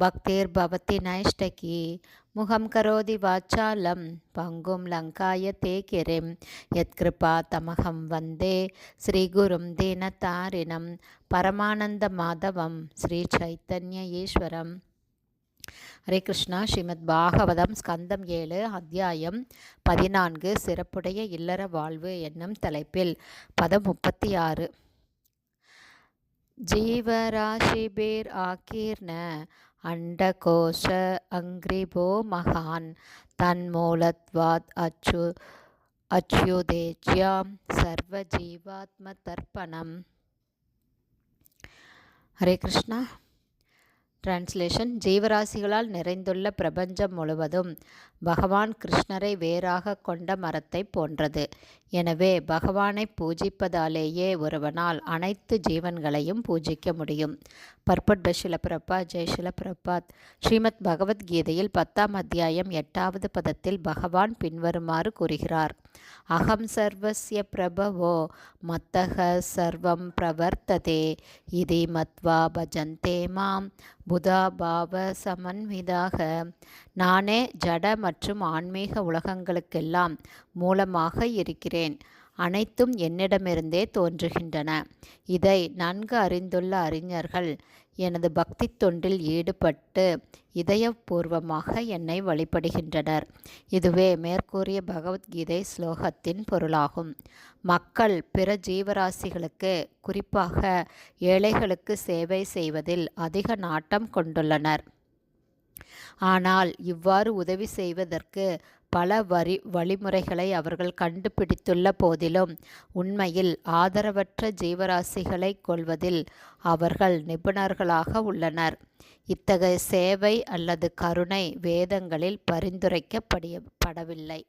பக்தேர்பவத்தி நைஷ்டகி. முகம் கரோதி வாச்சாலம் பங்கும் லங்காய தே கிரிம் யத்கிருபா தமகம் வந்தே ஸ்ரீகுரும் தீனதாரிணம் பரமானந்த மாதவம் ஸ்ரீ சைத்தன்ய ஈஸ்வரம். ஹரே கிருஷ்ணா ஸ்ரீமத் பாகவதம் ஸ்கந்தம் ஏழு அத்தியாயம் பதினான்கு சிறப்புடைய இல்லற வாழ்வு என்னும் தலைப்பில் பதம் முப்பத்தி ஆறு ஜீவராசிபேர் ஆக்கீர்ண அண்டகோஷ அங்கிரிபோ மகான். தன்மூலத்வாத் அச்சு அச்சுதேஜ்யாம் சர்வ ஜீவாத்ம தர்ப்பணம். ஹரே கிருஷ்ணா. டிரான்ஸ்லேஷன் ஜீவராசிகளால் நிறைந்துள்ள பிரபஞ்சம் முழுவதும் பகவான் கிருஷ்ணரை வேறாக கொண்ட மரத்தை போன்றது. எனவே பகவானை பூஜிப்பதாலேயே ஒருவனால் அனைத்து ஜீவன்களையும் பூஜிக்க முடியும். பர்பட் பஷில பிரபா ஜெய்ஷில பிரபாத் ஸ்ரீமத் பகவத்கீதையில் பத்தாம் அத்தியாயம் எட்டாவது பதத்தில் பகவான் பின்வருமாறு கூறுகிறார். அகம் சர்வஸ்ய பிரபவோ மத்தக சர்வம் பிரவர்த்ததே. இதி மத்வா பஜந்தே மாம். புதா பாவ சமன்விதாக. நானே ஜட மற்றும் ஆன்மீக உலகங்களுக்கெல்லாம் மூலமாக இருக்கிறேன். அனைத்தும் என்னிடமிருந்தே தோன்றுகின்றன. இதை நன்கு அறிந்துள்ள அறிஞர்கள் எனது பக்தி தொண்டில் ஈடுபட்டு இதயபூர்வமாக என்னை வழிபடுகின்றனர். இதுவே மேற்கூறிய பகவத்கீதை ஸ்லோகத்தின் பொருளாகும். மக்கள் பிற ஜீவராசிகளுக்கு குறிப்பாக ஏழைகளுக்கு சேவை செய்வதில் அதிக நாட்டம் கொண்டுள்ளனர். ஆனால் இவ்வாறு உதவி செய்வதற்கு பல வரி வழிமுறைகளை அவர்கள் கண்டுபிடித்துள்ள போதிலும் உண்மையில் ஆதரவற்ற ஜீவராசிகளை கொள்வதில் அவர்கள் நிபுணர்களாக உள்ளனர். இத்தகைய சேவை அல்லது கருணை வேதங்களில் பரிந்துரைக்கப்படவில்லை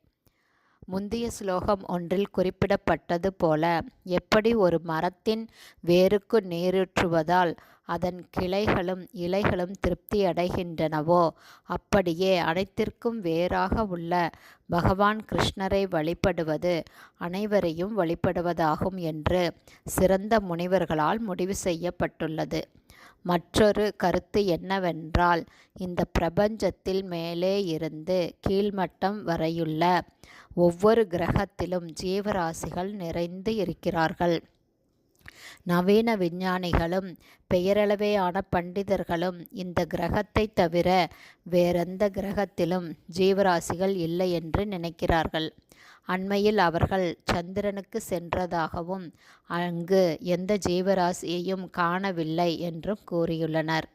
முந்தைய ஸ்லோகம் ஒன்றில் குறிப்பிடப்பட்டது போல எப்படி ஒரு மரத்தின் வேருக்கு நீரூற்றுவதால் அதன் கிளைகளும் இலைகளும் திருப்தி அடைகின்றனவோ அப்படியே அனைத்திற்கும் வேறாக உள்ள பகவான் கிருஷ்ணரை வழிபடுவது அனைவரையும் வழிபடுவதாகும் என்று சிறந்த முனிவர்களால் முடிவு செய்யப்பட்டுள்ளது. மற்றொரு கருத்து என்னவென்றால் இந்த பிரபஞ்சத்தில் மேலே இருந்து கீழ்மட்டம் வரையுள்ள ஒவ்வொரு கிரகத்திலும் ஜீவராசிகள் நிறைந்து இருக்கிறார்கள். நவீன விஞ்ஞானிகளும் பெயரளவேயான பண்டிதர்களும் இந்த கிரகத்தை தவிர வேறெந்த கிரகத்திலும் ஜீவராசிகள் இல்லை என்று நினைக்கிறார்கள். அண்மையில் அவர்கள் சந்திரனுக்கு சென்றதாகவும் அங்கு எந்த ஜீவராசியையும் காணவில்லை என்றும் கூறியுள்ளனர்.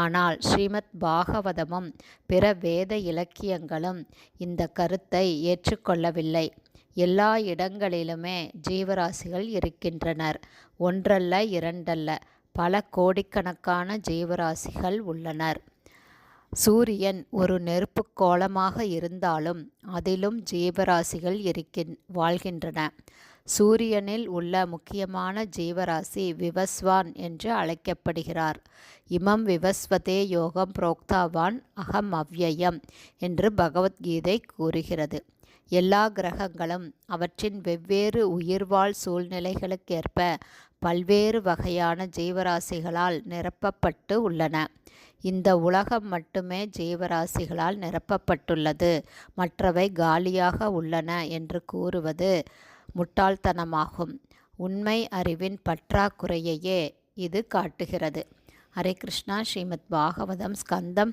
ஆனால் ஸ்ரீமத் பாகவதமும் பிற வேத இலக்கியங்களும் இந்த கருத்தை ஏற்றுக்கொள்ளவில்லை. எல்லா இடங்களிலுமே ஜீவராசிகள் இருக்கின்றனர். ஒன்றல்ல இரண்டல்ல பல கோடிக்கணக்கான ஜீவராசிகள் உள்ளனர். சூரியன் ஒரு நெருப்புக் கோலமாக இருந்தாலும் அதிலும் ஜீவராசிகள் இருக்கின் வாழ்கின்றன. சூரியனில் உள்ள முக்கியமான ஜீவராசி விவஸ்வான் என்று அழைக்கப்படுகிறார். இமம் விவஸ்வதே யோகம் புரோக்தாவான் அகம் அவ்யயம் என்று பகவத்கீதை கூறுகிறது. எல்லா கிரகங்களும் அவற்றின் வெவ்வேறு உயிர்வாழ் சூழ்நிலைகளுக்கேற்ப பல்வேறு வகையான ஜீவராசிகளால் நிரப்பப்பட்டு உள்ளன. இந்த உலகம் மட்டுமே ஜீவராசிகளால் நிரப்பப்பட்டுள்ளது. மற்றவை காலியாக உள்ளன என்று கூறுவது முட்டாள்தனமாகும். உண்மை அறிவின் பற்றாக்குறையையே இது காட்டுகிறது. ஹரே கிருஷ்ணா. ஸ்ரீமத் பாகவதம் ஸ்கந்தம்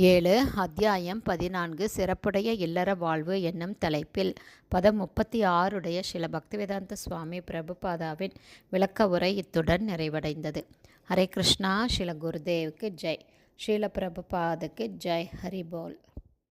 ஏழு அத்தியாயம் பதினான்கு சிறப்புடைய இல்லற வாழ்வு என்னும் தலைப்பில். பதம் முப்பத்தி ஆறுடைய சில பக்திவேதாந்த சுவாமி பிரபுபாதாவின் விளக்க உரை இத்துடன் நிறைவடைந்தது. ஹரே கிருஷ்ணா ஸ்ரீல குருதேவுக்கு ஜெய். ஸ்ரீல பிரபுபாதுக்கு ஜெய். ஹரிபோல்